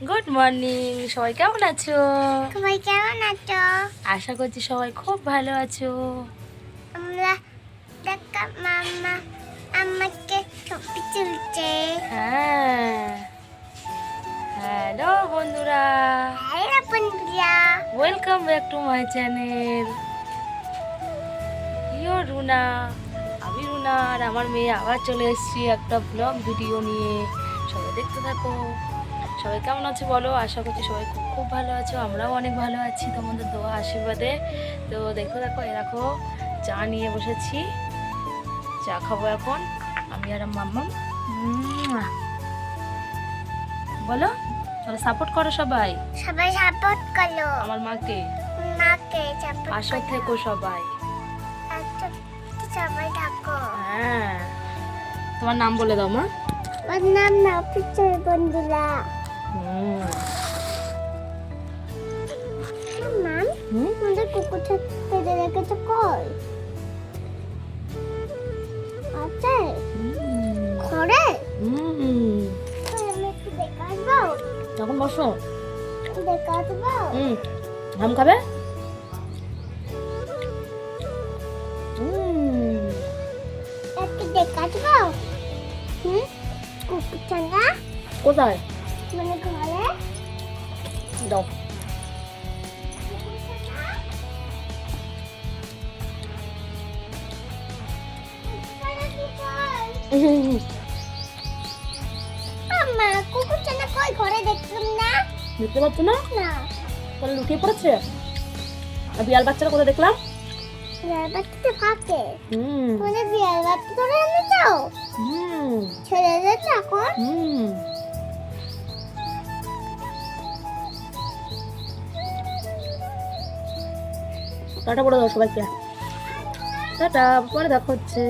Good morning সবাই কেমন আছো? সবাই কেমন আছো? আশা করছি সবাই খুব ভালো আছো। আমরা দেখা মামা আমাকে ছবি তুলছে। হ্যাঁ। হ্যালো বন্ধুরা। হ্যালো বন্ধুরা welcome back to my channel yo Runa আমি রুনা আর আমার মেয়ে আবার চলে এসেছি একটা ব্লগ ভিডিও নিয়ে। সবাই দেখতে থাকো। সবাই কেমন আছো বলো? আশা করছি সবাই খুব খুব ভালো আছো আমরাও অনেক ভালো আছি তোমাদের দোয়া আশীর্বাদে। তো দেখো দেখো এরকম চা নিয়ে বসেছি। চা খাব এখন আমি আর মাম্মাম বলো তাহলে সাপোর্ট করো সবাই। সবাই সাপোর্ট করো। আমার মাকে। মাকে সাপোর্ট পাশে থেকো সবাই। সবাই থাকো। হ্যাঁ। তোমার নাম বলে দাও মা। ওর নাম না পিছর বন্ধুরা হুম মাম হুম আমাদের কুকুর পেতে রেখেছো কই আছে ঘরে হুম আমি একটু দেখে আসব এখন বসো দেখে আসব হুম আম খাবে হুম একটু দেখে আসব হুম কুকুর চাঙ্গা কোথায় মানে ঘরে দাও। আম্মা কুকুর কই ঘরে দেখলাম না। দেখতে পাচ্ছ না? না। তাহলে লুকিয়ে পড়েছে? আর বিড়াল বাচ্চারা কোথায় দেখলাম? বিয়ার বাচ্চাতে ফাঁকে। হুম। বাচ্চা ধরে এনেছো হুম। ছেড়ে দিয়েছ এখন। হুম। টাটা বলে দাও সবাইকে। টাটা পরে দেখা হচ্ছে।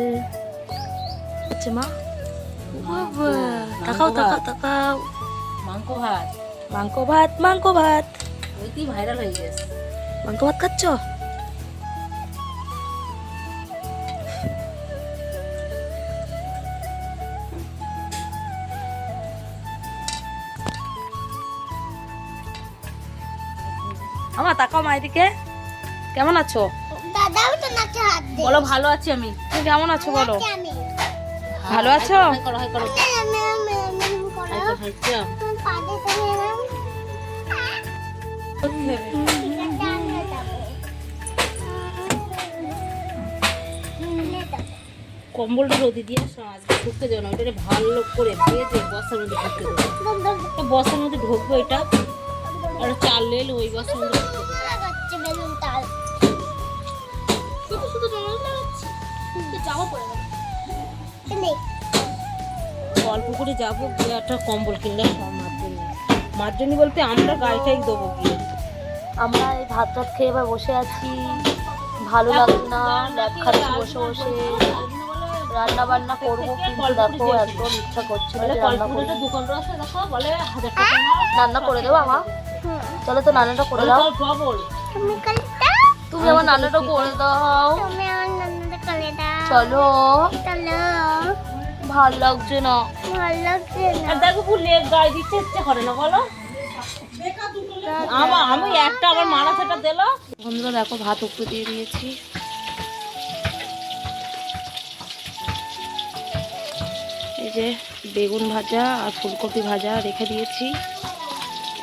হচ্ছে মা? তাকাও তাকাও তাকাও। মাংস ভাত। মাংস ভাত মাংস ভাত। ওইটি ভাইরাল হয়ে গেছে। মাংস ভাত খাচ্ছ? আমার তাকাও মা এদিকে। কেমন আছো? দাদাও তো নাচে হাত দে। বলো ভালো আছি আমি। তুমি কেমন আছো বলো? ভালো আছো? করো হাই করো। কম্বলটা রোদি দিয়ে আসো আজকে ঢুকতে যাও না। ওইটা ভালো করে ভেজে বস্তার মধ্যে ঢুকতে দেবো। বস্তার মধ্যে ঢুকবো এটা। আর চাল এলো ওই বস্তার মধ্যে ঢুকতে শুধু জল নেই অল্প করে যাব একটা কম্বল কিনলে মার্জনী মার্জনী বলতে আমরা গাড়িটাই দেবো গিয়ে। আমরা এই ভাত টাত খেয়ে এবার বসে আছি। ভালো লাগছে না ল্যাপ খাচ্ছি বসে বসে। রান্না বান্না করব কিন্তু দেখো একদম ইচ্ছা করছে না রান্না। রান্না করে দেবো। আমার। চলো তো রান্নাটা করে দাও। তুমি আমার রান্নাটা করে দাও। তুমি আমার নানাদের কালে দাও। চলো। চলো। ভালো লাগছে না। ভালো লাগছে না। আর দেখো ফুল লেপ গায়ে দিচ্ছে ইচ্ছে করে না বলো? আমার আমি একটা আমার মারা সেটা দিল। বন্ধুরা দেখো ভাত উপরে দিয়ে দিয়েছি। এই যে বেগুন ভাজা আর ফুলকপি ভাজা রেখে দিয়েছি।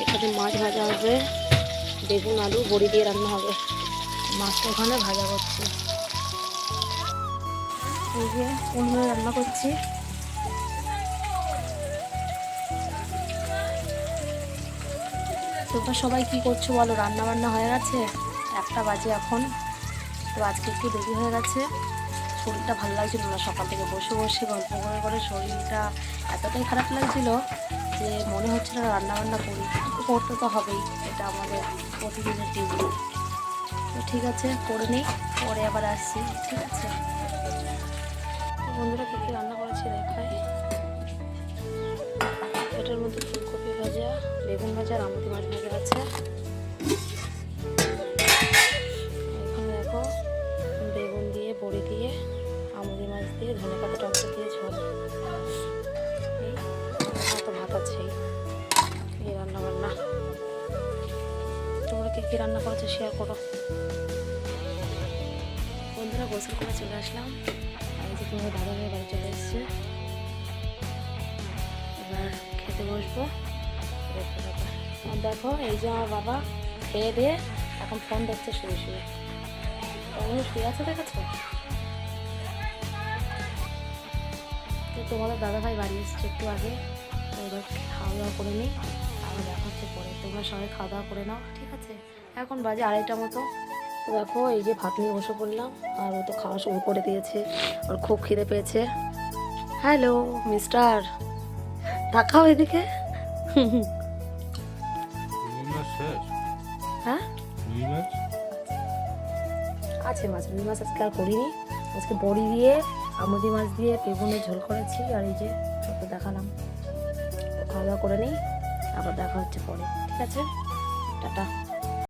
এখানে মাছ ভাজা হবে। বেগুন আলু বড়ি দিয়ে রান্না হবে। মাছটা ওখানে ভাজা করছি। এই যে রান্না করছি। তোমরা সবাই কি করছ বলো? রান্না বান্না হয়ে গেছে? একটা বাজে এখন। তো আজকে একটু দেরি হয়ে গেছে। শরীরটা ভালো লাগছিল না। সকাল থেকে বসে বসে গল্প করে করে শরীরটা এতটাই খারাপ লাগছিল যে মনে হচ্ছে না রান্না করি করতে তো হবেই। এটা আমাদের প্রতিদিনের ডিউটি তো ঠিক আছে, করে নিই। পরে আবার আসছি, ঠিক আছে? বন্ধুরা, কী কী রান্না করেছি দেখাই। এটার মধ্যে ফুলকপি ভাজা, বেগুন ভাজা আমুদি মাছ ভাজা আছে। এখানে দেখো, বেগুন দিয়ে, বড়ি দিয়ে আমুদি মাছ দিয়ে ধনে পাতা টমেটো দিয়ে কী রান্না করেছে শেয়ার করো। বন্ধুরা, গোসল করে চলে আসলাম। আমি যে তোমার দাদা ভাই বাড়ি চলে এসেছি। এবার খেতে বসবো। আর দেখো, এই যে আমার বাবা খেয়ে দিয়ে এখন ফোন দেখছে শুয়ে শুয়ে। কেমন শুয়ে আছে দেখেছ? তো তোমাদের দাদা ভাই বাড়ি এসেছে একটু আগে। এবার খাওয়া দাওয়া করে নিই। আবার দেখা হচ্ছে পরে। তোমরা সবাই খাওয়া দাওয়া করে নাও, ঠিক আছে? এখন বাজে আড়াইটা মতো। তো দেখো, এই যে ভাত নিয়ে বসে পড়লাম, আর ও তো খাওয়া শুরু করে দিয়েছে। ওর খুব খিদে পেয়েছে। Hello, mister. তাকাও এদিকে। হ্যাঁ? আছে মাছ, রুই মাছ আজকে আর করিনি। আজকে বড়ি দিয়ে, আমুদি মাছ দিয়ে বেগুনের ঝোল করেছি। আর এই যে দেখালাম। খাওয়া দাওয়া করে নিই। আবার দেখা হচ্ছে পরে। ঠিক আছে? টাটা।